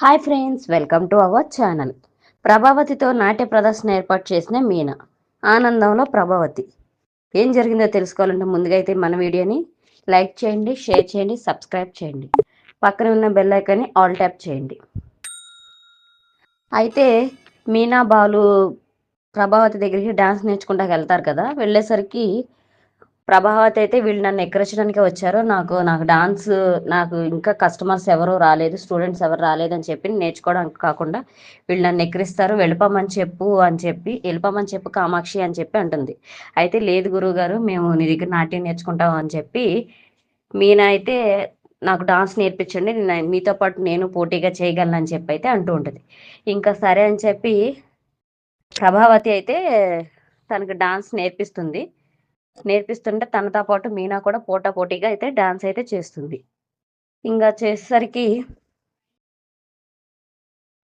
Hi friends welcome to our channel. ప్రభావతితో నాట్య ప్రదర్శన ఏర్పాటు చేసిన మీనా ఆనందంలో ప్రభావతి. ఏం జరిగిందో తెలుసుకోవాలంటే ముందుగా అయితే మన వీడియోని లైక్ చేయండి షేర్ చేయండి సబ్స్క్రైబ్ చేయండి. పక్కన ఉన్న బెల్ ఐకాన్ని ఆల్ ట్యాప్ చేయండి. అయితే మీనా బాలు ప్రభావతి దగ్గరికి డాన్స్ నేర్చుకుంటా వెళ్తారు కదా వెళ్ళేసరికి ప్రభావతి అయితే వీళ్ళు నన్ను ఎక్కరించడానికి వచ్చారు. నాకు నాకు డాన్స్ నాకు ఇంకా కస్టమర్స్ ఎవరు రాలేదు స్టూడెంట్స్ ఎవరు రాలేదని చెప్పి నేర్చుకోవడానికి కాకుండా వీళ్ళు నన్ను ఎక్కిరిస్తారు వెళ్ళిపోమని చెప్పు అని చెప్పి వెళ్ళిపోమని చెప్పు కామాక్షి అని చెప్పి అంటుంది. అయితే లేదు గురువు గారు మేము నీ దగ్గర నాట్యం నేర్చుకుంటాం అని చెప్పి మీనా అయితే నాకు డాన్స్ నేర్పించండి నేను మీతో పాటు నేను పోటీగా చేయగలను అని చెప్పి అయితే అంటూ ఉంటుంది. ఇంకా సరే అని చెప్పి ప్రభావతి అయితే తనకు డాన్స్ నేర్పిస్తుంది. నేర్పిస్తుంటే తనతో పాటు మీనా కూడా పోటా పోటీగా అయితే డాన్స్ అయితే చేస్తుంది. ఇంకా చేసేసరికి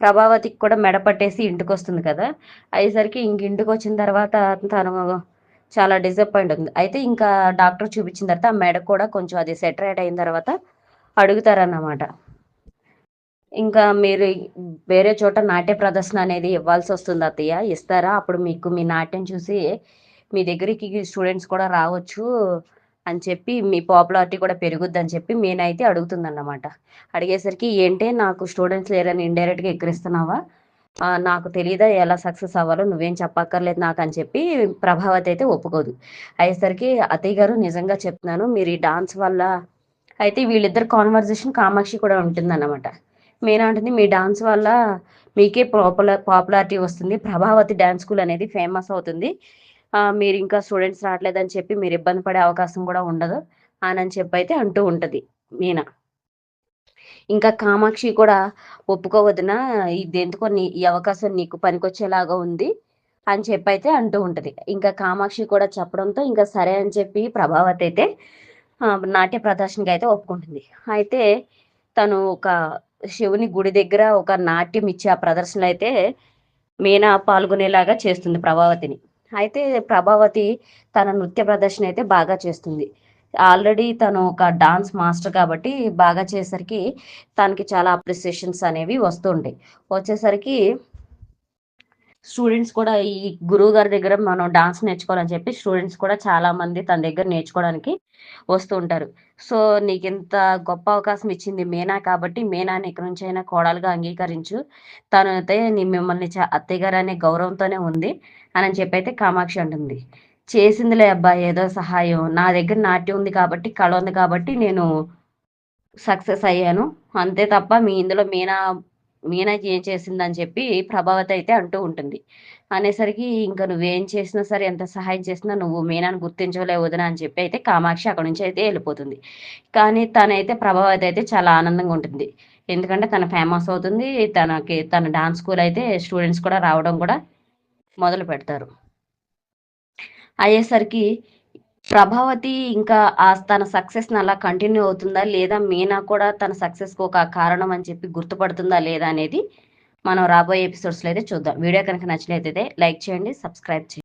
ప్రభావతికి కూడా మెడ పట్టేసి ఇంటికి వస్తుంది కదా. అయ్యేసరికి ఇంక ఇంటికి వచ్చిన తర్వాత తను చాలా డిసప్పాయింట్ ఉంది. అయితే ఇంకా డాక్టర్ చూపించిన తర్వాత ఆ మెడ కూడా కొంచెం అది సెటరేట్ అయిన తర్వాత అడుగుతారన్నమాట. ఇంకా మీరు వేరే చోట నాట్య ప్రదర్శన అనేది ఇవ్వాల్సి వస్తుంది అత్తయ్య. ఇస్తారా? అప్పుడు మీకు మీ నాట్యం చూసి మీ దగ్గరికి స్టూడెంట్స్ కూడా రావచ్చు అని చెప్పి మీ పాపులారిటీ కూడా పెరుగుద్ది అని చెప్పి మేనైతే అడుగుతుందన్నమాట. అడిగేసరికి ఏంటే నాకు స్టూడెంట్స్ లేరని ఇండైరెక్ట్గా ఎక్కిరిస్తున్నావా నాకు తెలియదా ఎలా సక్సెస్ అవ్వాలో నువ్వేం చెప్పక్కర్లేదు నాకు అని చెప్పి ప్రభావతి అయితే ఒప్పుకోదు. అయ్యేసరికి అతయ్య గారు నిజంగా చెప్తున్నాను మీరు ఈ డాన్స్ వల్ల అయితే వీళ్ళిద్దరు కాన్వర్జేషన్ కామాక్షి కూడా ఉంటుందన్నమాట. మెయిన్ అంటుంది మీ డాన్స్ వల్ల మీకే పాపులర్ పాపులారిటీ వస్తుంది. ప్రభావతి డ్యాన్స్ స్కూల్ అనేది ఫేమస్ అవుతుంది. మీరు ఇంకా స్టూడెంట్స్ రావట్లేదని చెప్పి మీరు ఇబ్బంది పడే అవకాశం కూడా ఉండదు అని చెప్పి అయితే అంటూ ఉంటుంది మీనా. ఇంకా కామాక్షి కూడా ఒప్పుకోవద్దున ఇది నీ ఈ అవకాశం నీకు పనికొచ్చేలాగా ఉంది అని చెప్పి అయితే అంటూ ఉంటుంది. ఇంకా కామాక్షి కూడా చెప్పడంతో ఇంకా సరే అని చెప్పి ప్రభావతి అయితే నాట్య ప్రదర్శనకి అయితే ఒప్పుకుంటుంది. అయితే తను ఒక శివుని గుడి దగ్గర ఒక నాట్యం ఇచ్చే ఆ ప్రదర్శనలు అయితే మీనా పాల్గొనేలాగా చేస్తుంది ప్రభావతిని. అయితే ప్రభావతి తన నృత్య ప్రదర్శన అయితే బాగా చేస్తుంది. ఆల్రెడీ తను ఒక డాన్స్ మాస్టర్ కాబట్టి బాగా చేసరికి తనకి చాలా అప్రిసియేషన్స్ అనేవి వస్తుంటాయి వచ్చేసరికి స్టూడెంట్స్ కూడా ఈ గురువు గారి దగ్గర మనం డాన్స్ నేర్చుకోవాలని చెప్పి స్టూడెంట్స్ కూడా చాలా మంది తన దగ్గర నేర్చుకోవడానికి వస్తూ ఉంటారు. సో నీకు ఇంత గొప్ప అవకాశం ఇచ్చింది మీనా కాబట్టి మీనాని ఇక్కడి నుంచి అయినా కోడలుగా అంగీకరించు. తను అయితే నీ మిమ్మల్ని అత్తయ్య గారు అనే గౌరవంతోనే ఉంది అని చెప్పి అయితే కామాక్షి అంటుంది. చేసిందిలే అబ్బా ఏదో సహాయం. నా దగ్గర నాట్యం ఉంది కాబట్టి కళ ఉంది కాబట్టి నేను సక్సెస్ అయ్యాను. అంతే తప్ప మీ ఇందులో మీనా మీనాకి ఏం చేసిందని చెప్పి ప్రభావతి అయితే అంటూ ఉంటుంది. అనేసరికి ఇంకా నువ్వేం చేసినా సరే ఎంత సహాయం చేసినా నువ్వు మీనాను గుర్తించలేవు వదిన అని చెప్పి అయితే కామాక్షి అక్కడ నుంచి అయితే వెళ్ళిపోతుంది. కానీ తనైతే ప్రభావతి అయితే చాలా ఆనందంగా ఉంటుంది. ఎందుకంటే తన ఫేమస్ అవుతుంది. తనకి తన డాన్స్ స్కూల్ అయితే స్టూడెంట్స్ కూడా రావడం కూడా మొదలు పెడతారు. అయ్యేసరికి ప్రభావతి ఇంకా ఆ తన సక్సెస్ అలా కంటిన్యూ అవుతుందా? లేదా మీనా కూడా తన సక్సెస్కి ఒక కారణం అని చెప్పి గుర్తుపడుతుందా లేదా అనేది మనం రాబోయే ఎపిసోడ్స్లో అయితే చూద్దాం. వీడియో కనుక నచ్చినట్లయితే లైక్ చేయండి సబ్స్క్రైబ్ చేయండి.